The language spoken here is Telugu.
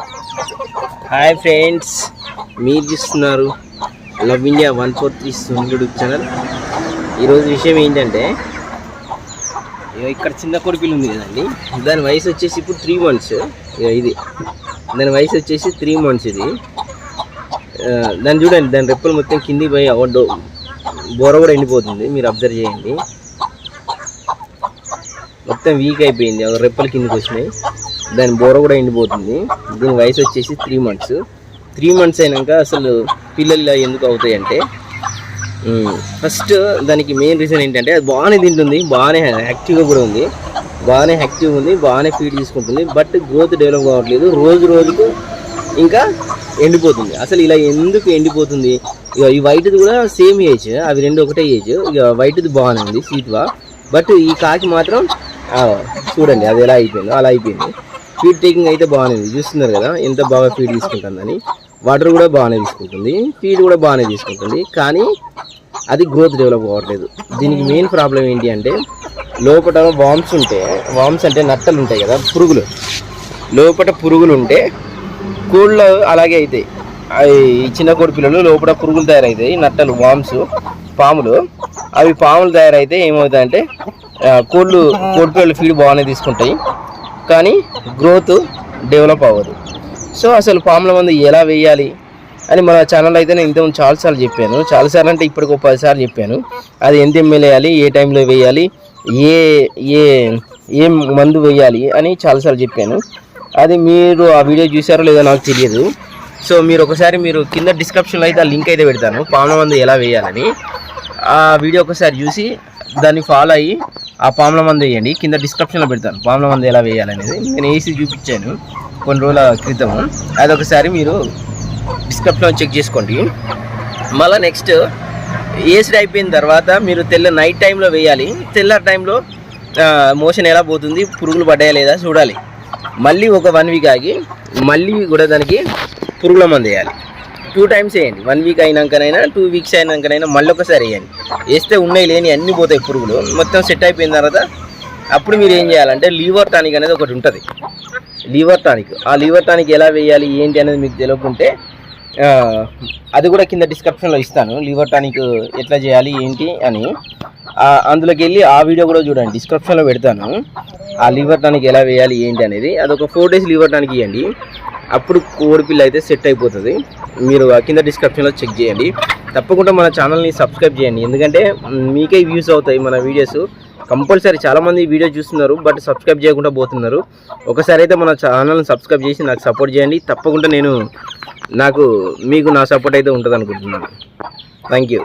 హాయ్ ఫ్రెండ్స్ మీరు చూస్తున్నారు love India one four three YouTube channel. ఈరోజు విషయం ఏంటంటే ఇక్కడ చిన్న కొడుకులు ఉంది కదండి. దాని వయసు వచ్చేసి ఇప్పుడు త్రీ మంత్స్ ఇది. దాని వయసు వచ్చేసి త్రీ మంత్స్ ఇది. దాన్ని చూడండి దాని రెప్పలు మొత్తం కింది పోయి ఒడ్డు బోర కూడా ఎండిపోతుంది. మీరు అబ్జర్వ్ చేయండి. మొత్తం వీక్ అయిపోయింది. రెప్పలు కిందకి వచ్చినాయి. దాని బోర కూడా ఎండిపోతుంది. దీని వయసు వచ్చేసి త్రీ మంత్స్ త్రీ మంత్స్ అయినాక అసలు పిల్లలు ఎందుకు అవుతాయంటే ఫస్ట్ దానికి మెయిన్ రీజన్ ఏంటంటే అది బాగానే తింటుంది బాగానే యాక్టివ్గా కూడా ఉంది. బాగానే యాక్టివ్ ఉంది బాగానే ఫీడ్ తీసుకుంటుంది బట్ గ్రోత్ డెవలప్ కావట్లేదు. రోజు రోజుకు ఇంకా ఎండిపోతుంది. అసలు ఇలా ఎందుకు ఎండిపోతుంది? ఇక ఈ వైట్ది కూడా సేమ్ ఏజ్ అవి రెండు ఒకటే ఏజ్ ఇక వైట్ది బాగానే ఉంది సీట్వా బట్ ఈ కాకి మాత్రం చూడండి అది ఎలా అయిపోయిందో అలా అయిపోయింది. ఫీడ్ టేకింగ్ అయితే బాగానే చూస్తున్నారు కదా ఎంత బాగా ఫీడ్ తీసుకుంటుందని. వాటర్ కూడా బాగానే తీసుకుంటుంది. ఫీడ్ కూడా బాగానే తీసుకుంటుంది. కానీ అది గ్రోత్ డెవలప్ అవ్వట్లేదు. దీనికి మెయిన్ ప్రాబ్లం ఏంటి అంటే లోపల వామ్స్ ఉంటే వామ్స్ అంటే నట్టలు ఉంటాయి కదా పురుగులు. లోపల పురుగులు ఉంటే కోళ్ళు అలాగే అవుతాయి అవి ఈ చిన్న కోడి పిల్లలు లోపల పురుగులు తయారవుతాయి నట్టలు వామ్స్ పాములు. అవి పాములు తయారైతే ఏమవుతాయంటే కోళ్ళు కోడి పిల్లలు ఫీడ్ బాగానే తీసుకుంటాయి. కానీ గ్రోత్ డెవలప్ అవ్వదు. సో అసలు పాముల మందు ఎలా వేయాలి అని మన ఛానల్లో అయితే నేను ఇంతకుముందు చాలాసార్లు చెప్పాను. చాలాసార్లు అంటే ఇప్పటికి ఒక పదిసార్లు చెప్పాను. అది ఎంత ఎంఎల్ వేయాలి ఏ టైంలో వేయాలి ఏ ఏ ఏ మందు వేయాలి అని చాలాసార్లు చెప్పాను. అది మీరు ఆ వీడియో చూసారో లేదో నాకు తెలియదు. సో మీరు ఒకసారి మీరు కింద డిస్క్రిప్షన్లో అయితే ఆ లింక్ అయితే పెడతాను. పాముల మందు ఎలా వేయాలని. ఆ వీడియో ఒకసారి చూసి దాన్ని ఫాలో అయ్యి ఆ పాముల మందు వేయండి. కింద డిస్క్రిప్షన్లో పెడతాను. పాముల మందు ఎలా వేయాలనేది. నేను వేసి చూపించాను కొన్ని రోజుల క్రితం. అది ఒకసారి మీరు డిస్క్రిప్షన్లో చెక్ చేసుకోండి. మళ్ళీ నెక్స్ట్ ఏసీ అయిపోయిన తర్వాత మీరు తెల్ల నైట్ టైంలో వేయాలి. తెల్ల టైంలో మోషన్ ఎలా పోతుంది పురుగులు పడ్డాయా లేదా చూడాలి. మళ్ళీ ఒక వన్ వీక్ ఆగి మళ్ళీ కూడా దానికి పురుగుల మందు వేయాలి. టూ టైమ్స్ వేయండి. వన్ వీక్ అయినాకనైనా టూ వీక్స్ అయినాకనైనా మళ్ళీ ఒకసారి వేయండి. వేస్తే ఉన్నాయి లేని అన్నీ పోతాయి పురుగులు. మొత్తం సెట్ అయిపోయిన తర్వాత అప్పుడు మీరు ఏం చేయాలంటే లీవర్ టానిక్ అనేది ఒకటి ఉంటుంది. Liver tonic. ఆ లీవర్ టానిక్ ఎలా వేయాలి ఏంటి అనేది మీకు తెలియకుంటే అది కూడా కింద డిస్క్రిప్షన్లో ఇస్తాను. లీవర్ టానిక్ ఎట్లా చేయాలి ఏంటి అని. అందులోకి వెళ్ళి ఆ వీడియో కూడా చూడండి. డిస్క్రిప్షన్లో పెడతాను. ఆ లీవర్ టానిక్ ఎలా వేయాలి ఏంటి అనేది. అది ఒక ఫోర్ డేస్ లీవర్ టానిక్ ఇవ్వండి అప్పుడు కోడిపిల్ల అయితే సెట్ అయిపోతుంది. మీరు కింద డిస్క్రిప్షన్లో చెక్ చేయండి. తప్పకుండా మన ఛానల్ని సబ్స్క్రైబ్ చేయండి. ఎందుకంటే మీకే వ్యూస్ అవుతాయి మన వీడియోస్ కంపల్సరీ చాలామంది వీడియో చూస్తున్నారు బట్ సబ్స్క్రైబ్ చేయకుండా పోతున్నారు. ఒకసారి అయితే మన ఛానల్ని సబ్స్క్రైబ్ చేసి నాకు సపోర్ట్ చేయండి. తప్పకుండా నేను నాకు మీకు నా సపోర్ట్ అయితే ఉంటుంది అనుకుంటున్నాను థ్యాంక్ యూ